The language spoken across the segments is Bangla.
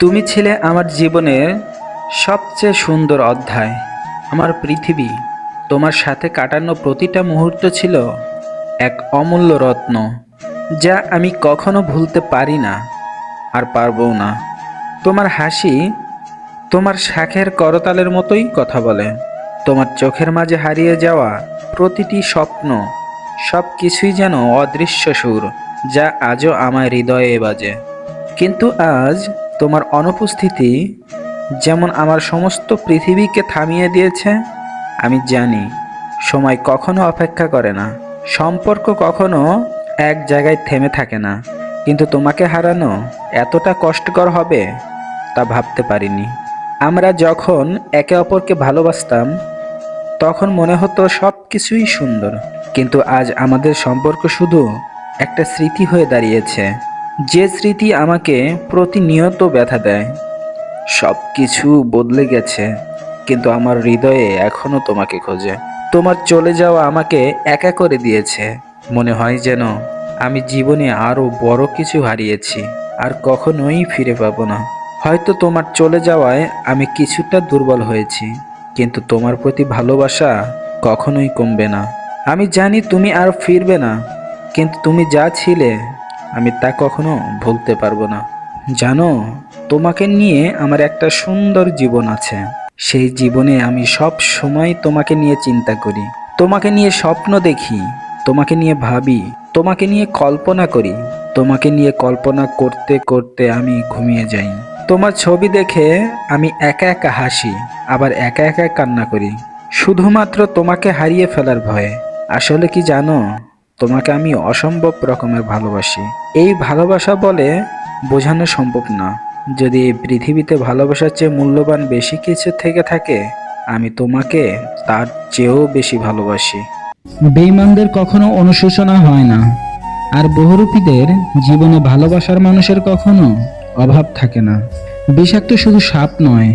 তুমি ছিলে আমার জীবনের সবচেয়ে সুন্দর অধ্যায়। আমার পৃথিবী তোমার সাথে কাটানো প্রতিটা মুহূর্ত ছিল এক অমূল্য রত্ন, যা আমি কখনো ভুলতে পারি না আর পারবও না। তোমার হাসি তোমার শাখের করতালের মতোই কথা বলে। তোমার চোখের মাঝে হারিয়ে যাওয়া প্রতিটি স্বপ্ন সব কিছুই যেন অদৃশ্য সুর, যা আজও আমার হৃদয়ে বাজে। কিন্তু আজ তোমার অনুপস্থিতি যেমন আমার সমস্ত পৃথিবীকে থামিয়ে দিয়েছে, আমি জানি সময় কখনো অপেক্ষা করে না। সম্পর্ক কখনো এক জায়গায় থেমে থাকে না। কিন্তু তোমাকে হারানো এতটা কষ্টকর হবে তা ভাবতে পারিনি। আমরা যখন একে অপরকে ভালোবাসতাম, তখন মনে হতো সব কিছুই সুন্দর। কিন্তু আজ আমাদের সম্পর্ক শুধু একটা স্মৃতি হয়ে দাঁড়িয়েছে। যে স্মৃতি আমাকে প্রতিনিয়ত ব্যথা দেয়, সব কিছু বদলে গেছে, কিন্তু আমার হৃদয়ে এখনও তোমাকে খোঁজে। তোমার চলে যাওয়া আমাকে একা করে দিয়েছে, মনে হয় যেন আমি জীবনে আরও বড় কিছু হারিয়েছি, আর কখনোই ফিরে পাবো না। হয়তো তোমার চলে যাওয়ায় আমি কিছুটা দুর্বল হয়েছি, কিন্তু তোমার প্রতি ভালোবাসা কখনোই কমবে না। আমি জানি তুমি আর ফিরবে না, কিন্তু তুমি যা ছিলে আমি তা কখনো ভুলতে পারব না। জানো, তোমাকে নিয়ে আমার একটা সুন্দর জীবন আছে। সেই জীবনে আমি সব সময় তোমাকে নিয়ে চিন্তা করি। তোমাকে নিয়ে স্বপ্ন দেখি, তোমাকে নিয়ে ভাবি, তোমাকে নিয়ে কল্পনা করি, তোমাকে নিয়ে কল্পনা করতে করতে আমি ঘুমিয়ে যাই। তোমার ছবি দেখে আমি একা একা হাসি, আবার একা একা কান্না করি। শুধুমাত্র তোমাকে হারিয়ে ফেলার ভয়ে। আসলে কি জানো? তোমাকে আমি অসম্ভব রকমের ভালোবাসি। এই ভালোবাসা বলে বোঝানো সম্ভব না। যদি এই পৃথিবীতে ভালোবাসার চেয়ে মূল্যবান বেশি কিছু থেকে থাকে, আমি তোমাকে তার চেয়েও বেশি ভালোবাসি। বেইমানদের কখনো অনুশোচনা হয় না, আর বহুরূপীদের জীবনে ভালোবাসার মানুষের কখনো অভাব থাকে না। বিষাক্ত শুধু সাপ নয়,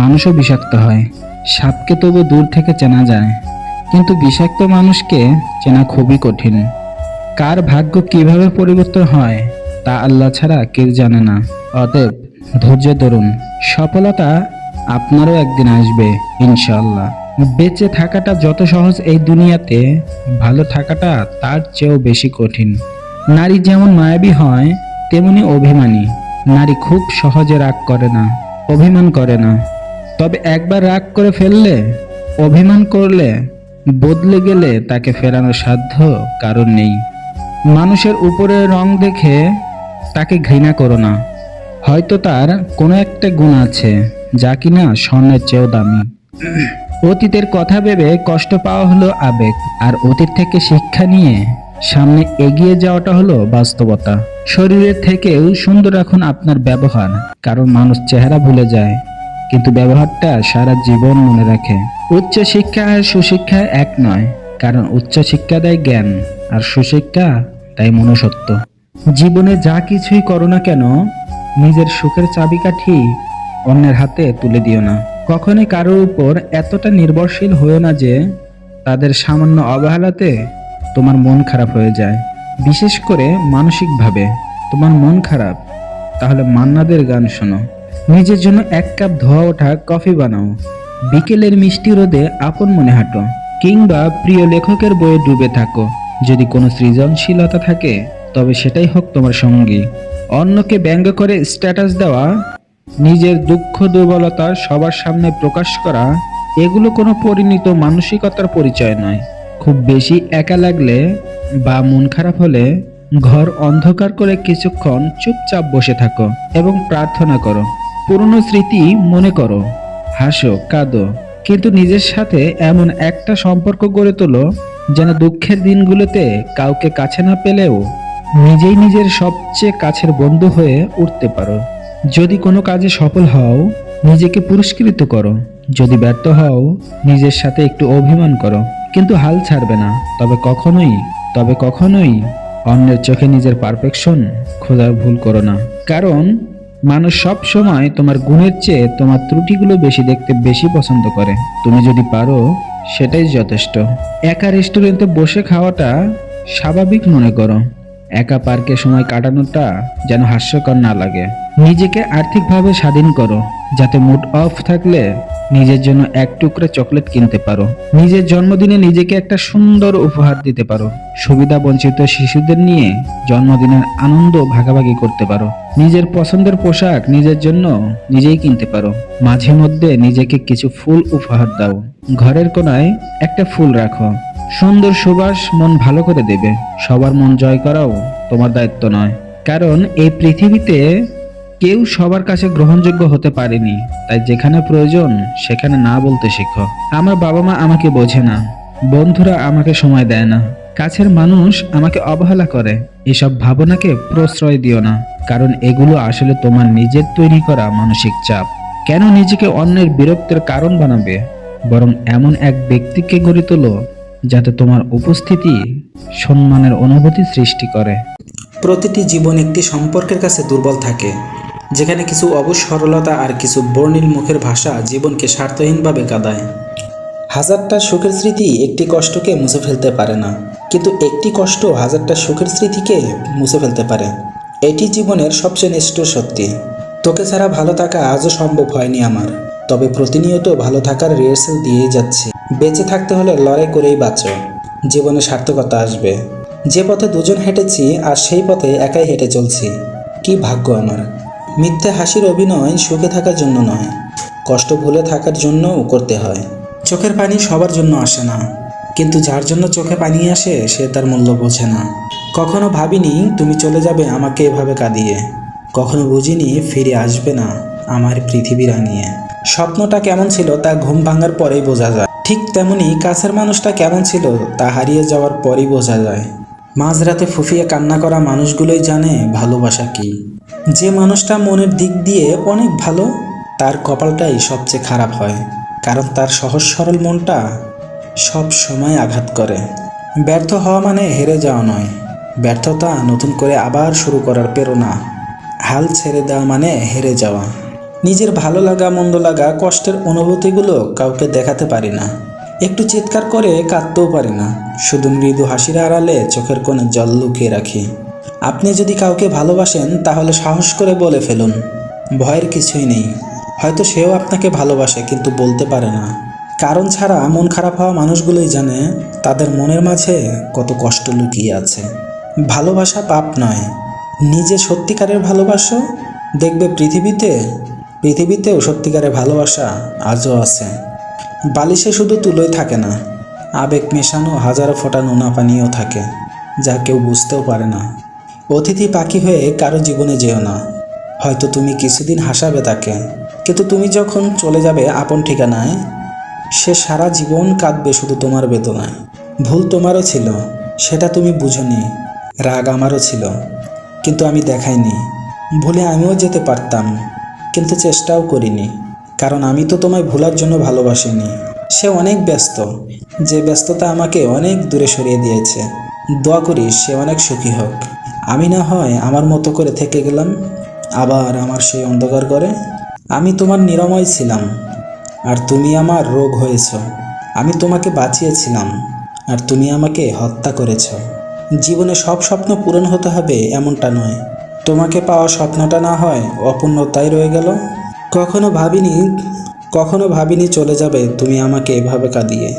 মানুষও বিষাক্ত হয়। সাপকে তবু দূর থেকে চেনা যায়। কিন্তু বিষাক্ত মানুষকে চেনা খুবই কঠিন। কার ভাগ্য কীভাবে পরিবর্তন হয়, তা আল্লাহ ছাড়া কেউ জানে না। অতএব ধৈর্য ধরুন। সফলতা আপনারও একদিন আসবে, ইনশাআল্লাহ। বেঁচে থাকাটা যত সহজ এই দুনিয়াতে, ভালো থাকাটা তার চেয়েও বেশি কঠিন। নারী যেমন মায়াবী হয়, তেমনি অভিমানী। নারী খুব সহজে রাগ করে না, অভিমান করে না। তবে একবার রাগ করে ফেললে, অভিমান করলে বদলে গেলে তাকে ফেরানোর সাধ্য কারণ নেই। মানুষের উপরে রং দেখে তাকে ঘৃণা করো না। হয়তো তার কোনো একটা গুণ আছে যা কিনা স্বর্ণের চেয়েও দামি। অতীতের কথা ভেবে কষ্ট পাওয়া হলো আবেগ, আর অতীত থেকে শিক্ষা নিয়ে সামনে এগিয়ে যাওয়াটা হলো বাস্তবতা। শরীরের থেকেও সুন্দর রাখুন আপনার ব্যবহার, কারণ মানুষ চেহারা ভুলে যায়। কিন্তু ব্যবহারটা সারা জীবন মনে রাখে। উচ্চ শিক্ষা আর সুশিক্ষা এক নয়, কারণ উচ্চ শিক্ষা দেয় জ্ঞান আর সুশিক্ষা দেয় মনুষ্যত্ব। জীবনে যা কিছুই করো না কেন, নিজের সুখের চাবিকাঠি অন্যের হাতে তুলে দিও না। কখনই কারোর উপর এতটা নির্ভরশীল হয়েও না যে তাদের সামান্য অবহেলাতে তোমার মন খারাপ হয়ে যায়। বিশেষ করে মানসিকভাবে। তোমার মন খারাপ, তাহলে মান্নাদের গান শোনো। নিজের জন্য এক কাপ ধোয়া ওঠা কফি বানাও। বিকেলের মিষ্টি রোদে আপন মনে হাঁটো, কিংবা প্রিয় লেখকের বইয়ে ডুবে থাকো। যদি কোনো সৃজনশীলতা থাকে, তবে সেটাই হোক তোমার সঙ্গী। অন্যকে ব্যঙ্গ করে স্ট্যাটাস দেওয়া, নিজের দুঃখ দুর্বলতা সবার সামনে প্রকাশ করা, এগুলো কোনো পরিণত মানসিকতার পরিচয় নয়। খুব বেশি একা লাগলে বা মন খারাপ হলে ঘর অন্ধকার করে কিছুক্ষণ চুপচাপ বসে থাকো এবং প্রার্থনা করো। পুরনো স্মৃতি মনে করো। হাসো, কাঁদো। কিন্তু নিজের সাথে এমন একটা সম্পর্ক গড়ে তোলো যেন দুঃখের দিনগুলোতে কাউকে কাছে না পেলেও নিজেই নিজের সবচেয়ে কাছের বন্ধু হয়ে উঠতে পারো। যদি কোনো কাজে সফল হও, নিজেকে পুরস্কৃত করো। যদি ব্যর্থ হও, নিজের সাথে একটু অভিমান করো। কিন্তু হাল ছাড়বে না। তবে কখনোই তবে কখনোই অন্যের চোখে নিজের পারফেকশন খোঁজার ভুল করো না। কারণ মানুষ সব সময় তোমার গুণের চেয়ে তোমার ত্রুটিগুলো বেশি দেখতে বেশি পছন্দ করে। তুমি যদি পারো, সেটাই যথেষ্ট। একা রেস্টুরেন্টে বসে খাওয়াটা স্বাভাবিক মনে করো। একা পার্কে সময় কাটানোটা যেন হাস্যকর না লাগে। নিজেকে আর্থিকভাবে স্বাধীন করো, যাতে মুড অফ থাকলে নিজের জন্য এক টুকরো চকলেট কিনতে পারো। নিজের জন্মদিনে নিজেকে একটা সুন্দর উপহার দিতে পারো। সুবিধা বঞ্চিত শিশুদের নিয়ে জন্মদিনের আনন্দ ভাগাভাগি করতে পারো। নিজের পছন্দের পোশাক নিজের জন্য নিজেই কিনতে পারো। মাঝে মধ্যে নিজেকে কিছু ফুল উপহার দাও। ঘরের কোনায় একটা ফুল রাখো। সুন্দর সুবাস মন ভালো করে দেবে। সবার মন জয় করাও তোমার দায়িত্ব নয়। কারণ এই পৃথিবীতে কেউ সবার কাছে গ্রহণযোগ্য হতে পারেনি। তাই যেখানে প্রয়োজন, সেখানে না বলতে শেখো। আমার বাবা মা আমাকে বোঝে না। বন্ধুরা আমাকে সময় দেয় না। কাছের মানুষ আমাকে অবহেলা করে। এসব ভাবনাকে প্রশ্রয় দিও না। কারণ এগুলো আসলে তোমার নিজের তৈরি করা মানসিক চাপ। কেন নিজেকে অন্যের বিরক্তের কারণ বানাবে? বরং এমন এক ব্যক্তিকে গড়ে তোলো যাতে তোমার উপস্থিতি সম্মানের অনুভূতি সৃষ্টি করে। প্রতিটি জীবন একটি সম্পর্কের কাছে দুর্বল থাকে, যেখানে কিছু অবসরলতা আর কিছু বর্ণিল মুখের ভাষা জীবনকে স্বার্থহীনভাবে কাঁদায়। হাজারটা সুখের স্মৃতি একটি কষ্টকে মুছে ফেলতে পারে না, কিন্তু একটি কষ্ট হাজারটা সুখের স্মৃতিকে মুছে ফেলতে পারে। এটি জীবনের সবচেয়ে নিষ্ঠুর সত্যি তোকে ছাড়া ভালো থাকা আজও সম্ভব হয়নি আমার, তবে প্রতিনিয়ত ভালো থাকার রিহার্সেল দিয়েই যাচ্ছি। বেঁচে থাকতে হলে লড়াই করেই বাঁচো। জীবনে সার্থকতা আসবে। যে পথে দুজন হেঁটেছি আর সেই পথে একাই হেঁটে চলছি। কি ভাগ্য আমার। মিথ্যে হাসির অভিনয় সুখে থাকার জন্য নয়। কষ্ট ভুলে থাকার জন্যও করতে হয়। চোখের পানি সবার জন্য আসে না। কিন্তু যার জন্য চোখে পানি আসে, সে তার মূল্য বোঝে না। কখনো ভাবিনি তুমি চলে যাবে আমাকে এভাবে কাঁদিয়ে। কখনো বুঝিনি ফিরে আসবে না আমার পৃথিবী রানিয়ে স্বপ্নটা কেমন ছিল তা ঘুম ভাঙার পরেই বোঝা যায়। ঠিক তেমনি কাছের মানুষটা কেমন ছিল, তা হারিয়ে যাওয়ার পরই বোঝা যায়। মাঝরাতে ফুফিয়ে কান্না করা মানুষগুলোই জানে ভালোবাসা কি। যে মানুষটা মনের দিক দিয়ে অনেক ভালো, তার কপালটাই সবচেয়ে খারাপ হয়, কারণ তার সহজ সরল মনটা সব সময় আঘাত করে। ব্যর্থ হওয়া মানে হেরে যাওয়া নয়, ব্যর্থতা নতুন করে আবার শুরু করার প্রেরণা। হাল ছেড়ে দেওয়া মানে হেরে যাওয়া। নিজের ভালো লাগা, মন্দ লাগা, কষ্টের অনুভূতিগুলো কাউকে দেখাতে পারি না। একটু চিৎকার করে কাঁদতেও পারি না। শুধু মৃদু হাসির আড়ালে চোখের কোণে জল লুকিয়ে রাখি। আপনি যদি কাউকে ভালোবাসেন, তাহলে সাহস করে বলে ফেলুন। ভয়ের কিছুই নেই। হয়তো সেও আপনাকে ভালোবাসে, কিন্তু বলতে পারে না। কারণ ছাড়া মন খারাপ হওয়া মানুষগুলোই জানে, তাদের মনের মাঝে কত কষ্ট লুকিয়ে আছে। ভালোবাসা পাপ নয়। নিজে সত্যিকারের ভালোবাসো, দেখবে পৃথিবীতে পৃথিবীতেও সত্যিকারের ভালোবাসা আজও আছে। বালিশে শুধু তুলোই থাকে না, আবেগ মেশানো হাজারো ফোঁটা নোনা পানিও থাকে, যা কেউ বুঝতেও পারে না। অতিথি পাখি হয়ে কারও জীবনে যেও না। হয়তো তুমি কিছুদিন হাসাবে তাকে, কিন্তু তুমি যখন চলে যাবে আপন ঠিকানায়, সে সারা জীবন কাঁদবে শুধু তোমার বেদনায়। ভুল তোমারও ছিল, সেটা তুমি বুঝোনি, রাগ আমারও ছিল, কিন্তু আমি দেখাইনি। ভুলে আমিও যেতে পারতাম কিন্তু চেষ্টাও করিনি। কারণ আমি তো তোমায় ভোলার জন্য ভালোবাসিনি। সে অনেক ব্যস্ত। যে ব্যস্ততা আমাকে অনেক দূরে সরিয়ে দিয়েছে। দোয়া করি সে অনেক সুখী হোক। আমি না হয় আমার মতো করে থেকে গেলাম, আবার আমার সেই অন্ধকার করে আমি তোমার নিরাময় ছিলাম, আর তুমি আমার রোগ হয়েছ। আমি তোমাকে বাঁচিয়েছিলাম, আর তুমি আমাকে হত্যা করেছ। জীবনে সব স্বপ্ন পূরণ হতে হবে এমনটা নয়। তোমাকে পাওয়া স্বপ্নটা না হয় অপূর্ণতাই রয়ে গেল। কখনো ভাবিনি কখনো ভাবিনি চলে যাবে তুমি আমাকে এভাবে কাঁদিয়ে।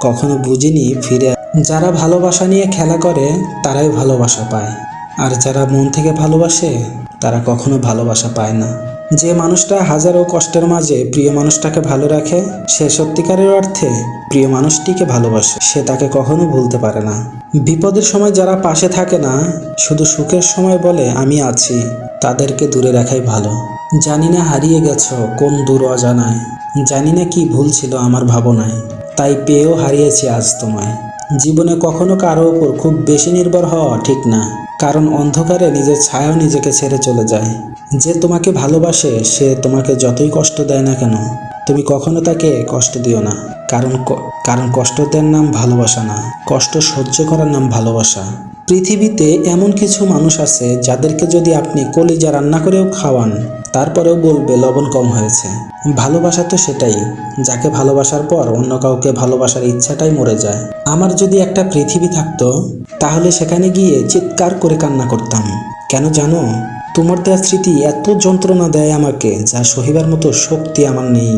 কখনো বুঝিনি ফিরে যারা ভালোবাসা নিয়ে খেলা করে, তারাই ভালোবাসা পায়। আর যারা মন থেকে ভালোবাসে, তারা কখনো ভালোবাসা পায় না। যে মানুষটা হাজারো কষ্টের মাঝে প্রিয় মানুষটাকে ভালো রাখে, সে সত্যিকারের অর্থে প্রিয় মানুষটিকে ভালোবাসে। সে তাকে কখনো ভুলতে পারে না। বিপদের সময় যারা পাশে থাকে না, শুধু সুখের সময় বলে, আমি আছি। তাদেরকে দূরে রাখাই ভালো। জানি না হারিয়ে গেছ কোন দূর অজানায়। জানি না কি ভুল ছিল আমার ভাবনায়। তাই পেয়েও হারিয়েছি আজ তোমায়। জীবনে কখনো কারও ওপর খুব বেশি নির্ভর হওয়া ঠিক না। কারণ অন্ধকারে নিজের ছায়াও নিজেকে ছেড়ে চলে যায়। যে তোমাকে ভালোবাসে, সে তোমাকে যতই কষ্ট দেয় না কেন। তুমি কখনো তাকে কষ্ট দিও না, কারণ কারণ কষ্ট দেওয়ার নাম ভালোবাসা না, কষ্ট সহ্য করার নাম ভালোবাসা। পৃথিবীতে এমন কিছু মানুষ আছে যাদেরকে যদি আপনি কলিজা রান্না করেও খাওয়ান, তারপরেও বলবে লবণ কম হয়েছে। ভালোবাসা তো সেটাই, যাকে ভালোবাসার পর অন্য কাউকে ভালোবাসার ইচ্ছাটাই মরে যায়। আমার যদি একটা পৃথিবী থাকতো, তাহলে সেখানে গিয়ে চিৎকার করে কান্না করতাম। কেন জানো? তোমার দেওয়া স্মৃতি এত যন্ত্রণা দেয় আমাকে, যা সহিবার মতো শক্তি আমার নেই।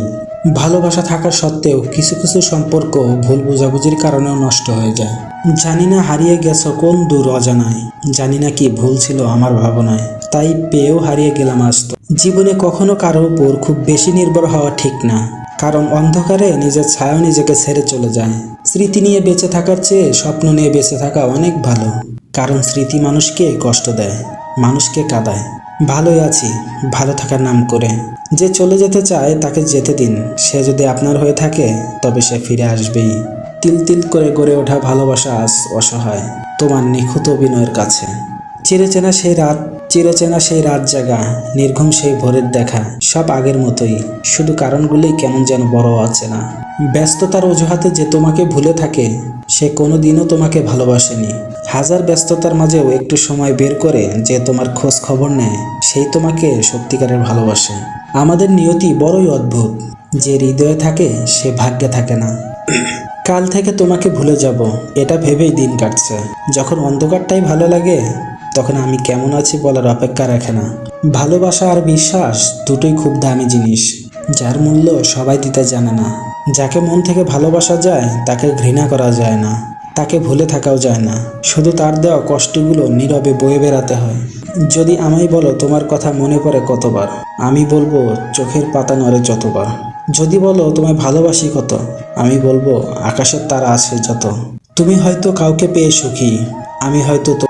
ভালোবাসা থাকার সত্ত্বেও কিছু কিছু সম্পর্ক ভুল বোঝাবুঝির কারণেও নষ্ট হয়ে যায়। জানি না হারিয়ে গেছো কোন দূর অজানায়, জানি না কি ভুল ছিল আমার ভাবনায়, তাই পেয়েও হারিয়ে গেলাম আজ তো। জীবনে কখনো কারও উপর খুব বেশি নির্ভর হওয়া ঠিক না, কারণ অন্ধকারে নিজের ছায়া নিজেকে ছেড়ে চলে যায়। স্মৃতি নিয়ে বেঁচে থাকার চেয়ে স্বপ্ন নিয়ে বেঁচে থাকা অনেক ভালো, কারণ স্মৃতি মানুষকে কষ্ট দেয়। মানুষকে কাঁদায়। ভালোই আছি, ভালো থাকার নাম করে। যে চলে যেতে চায় তাকে যেতে দিন। সে যদি আপনার হয়ে থাকে, তবে সে ফিরে আসবেই। তিল তিল করে গড়ে ওঠা ভালোবাসা আজ অসহায়। তোমার নিখুঁত অভিনয়ের কাছে। চিরচেনা সেই রাত চিরচেনা সেই রাত জাগা, নির্ঘুম সেই ভোরের দেখা, সব আগের মতোই। শুধু কারণগুলোই কেমন যেন বড় আছে না। ব্যস্ততার অজুহাতে যে তোমাকে ভুলে থাকে, সে কোনো দিনও তোমাকে ভালোবাসেনি। হাজার ব্যস্ততার মাঝেও একটু সময় বের করে যে তোমার খোঁজ খবর নেয়, সেই তোমাকে সত্যিকারের ভালোবাসে। আমাদের নিয়তি বড়ই অদ্ভুত, যে হৃদয়ে থাকে, সে ভাগ্যে থাকে না। কাল থেকে তোমাকে ভুলে যাব, এটা ভেবেই দিন কাটছে। যখন অন্ধকারটাই ভালো লাগে তখন আমি কেমন আছি বলার অপেক্ষা রাখে না। ভালোবাসা আর বিশ্বাস দুটোই খুব দামি জিনিস। যার মূল্য সবাই দিতে জানে না। যাকে মন থেকে ভালোবাসা যায়, তাকে ঘৃণা করা যায় না। তাকে ভুলে থাকাও যায় না। শুধু তার দেওয়া কষ্টগুলো নীরবে বয়ে বেড়াতে হয়। যদি আমায় বলো তোমার কথা মনে পড়ে কতবার, আমি বলব চোখের পাতা নড়ে যতবার। যদি বলো তোমায় ভালোবাসি কত, আমি বলব আকাশের তারা আছে যত। তুমি হয়তো কাউকে পেয়ে সুখী, আমি হয়তো